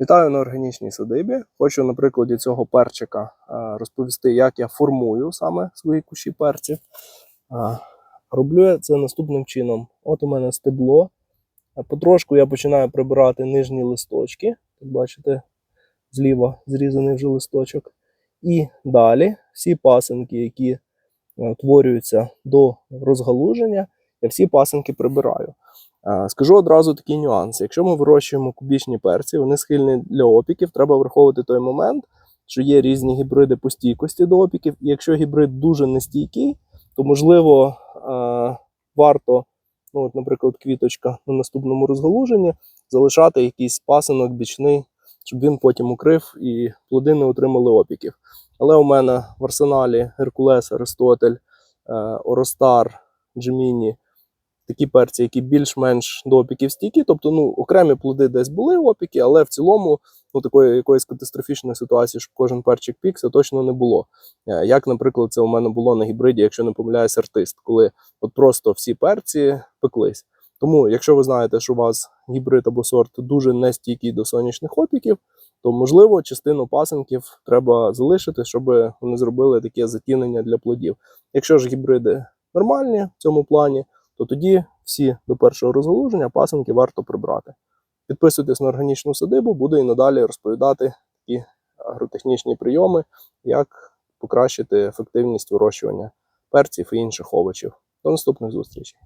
Вітаю на органічній садибі. Хочу на прикладі цього перчика е, розповісти, як я формую саме свої кущі перців. Е, Роблю я це наступним чином. От у мене стебло. Е, Потрошку я починаю прибирати нижні листочки. Як бачите, зліва зрізаний вже листочок. І далі всі пасинки, які утворюються до розгалуження, я всі пасинки прибираю. Скажу одразу такий нюанс. Якщо ми вирощуємо кубічні перці, вони схильні для опіків, треба враховувати той момент, що є різні гібриди по стійкості до опіків. І якщо гібрид дуже нестійкий, то можливо варто, ну, от, наприклад, квіточка на наступному розгалуженні, залишати якийсь пасинок бічний, щоб він потім укрив і плоди не отримали опіків. Але у мене в арсеналі Геркулес, Аристотель, е, Оростар, Джеміні такі перці, які більш-менш до опіків стійкі. Тобто, ну, окремі плоди десь були опіки, але в цілому ну, такої якоїсь катастрофічної ситуації, щоб кожен перчик пікся, точно не було. Е, Як, наприклад, це у мене було на гібриді, якщо не помиляюсь, артист, коли от просто всі перці пеклись. Тому, якщо ви знаєте, що у вас гібрид або сорт дуже нестійкий до сонячних опіків, то можливо частину пасинків треба залишити, щоб вони зробили таке затінення для плодів. Якщо ж гібриди нормальні в цьому плані, то тоді всі до першого розголуження пасинки варто прибрати. Підписуйтесь на органічну садибу, буду і надалі розповідати такі агротехнічні прийоми, як покращити ефективність вирощування перців і інших овочів. До наступних зустрічей!